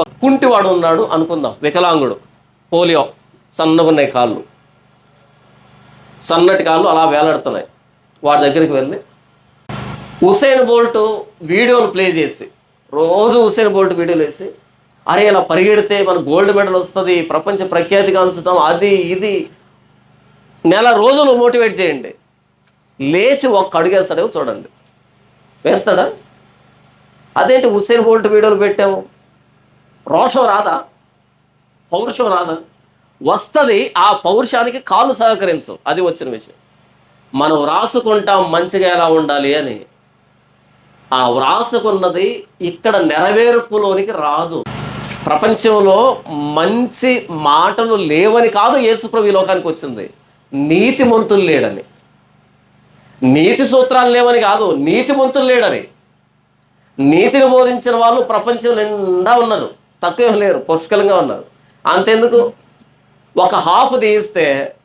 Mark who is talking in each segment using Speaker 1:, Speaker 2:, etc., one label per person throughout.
Speaker 1: ఒక కుంటివాడు ఉన్నాడు అనుకుందాం. వికలాంగుడు. పోలియో. సన్నగున్నాయి కాళ్ళు. సన్నటి కాళ్ళు అలా వేలాడుతున్నాయి. వాడి దగ్గరికి వెళ్ళి హుసేన్ బోల్ట్ వీడియోలు ప్లే చేసి రోజు హుసేన్ బోల్ట్ వీడియోలు వేసి అరే ఇలా పరిగెడితే మన గోల్డ్ మెడల్ వస్తుంది ప్రపంచ ప్రఖ్యాతిగా కాల్చుతాం అది ఇది. నెల రోజులు మోటివేట్ చేయండి. లేచి ఒక్క అడుగేస్తాడేమో చూడండి. వేస్తాడా? అదేంటి హుసేన్ బోల్ట్ వీడియోలు పెట్టాము? రోషం రాదా? పౌరుషం రాదా? వస్తుంది ఆ పౌరుషానికి కాళ్ళు సహకరించు. అది వచ్చిన విషయం. మనం వ్రాసుకుంటాం మంచిగా ఎలా ఉండాలి అని. ఆ వ్రాసుకున్నది ఇక్కడ నెరవేర్పులోనికి రాదు. ప్రపంచంలో మంచి మాటలు లేవని కాదు యేసుప్రభు ఈ లోకానికి వచ్చింది. నీతిమంతులు లేడని. నీతి సూత్రాలు లేవని కాదు నీతిమంతులు లేడని. నీతిని బోధించిన వాళ్ళు ప్రపంచం నిండా ఉన్నారు. తక్కువ లేరు పుష్కలంగా ఉన్నారు. అంతెందుకు? ఒక హాఫ్ తీయిస్తే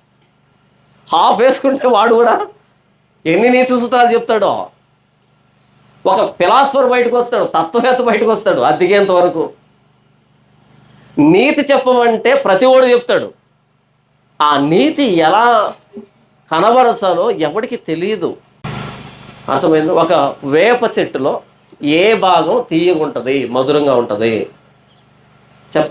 Speaker 1: హాఫ్ వేసుకుంటే వాడు కూడా ఎన్ని నీతి సూత్రాలు చెప్తాడో. ఒక ఫిలాసఫర్ బయటకు వస్తాడు తత్వవేత్త బయటకు వస్తాడు అది వరకు. నీతి చెప్పమంటే ప్రతి ఓడు చెప్తాడు. ఆ నీతి ఎలా కనబరచాలో ఎవరికి తెలియదు అర్థమైంది? ఒక వేప చెట్టులో ఏ భాగం తీయగుంటుంది మధురంగా ఉంటుంది? చెప్పండి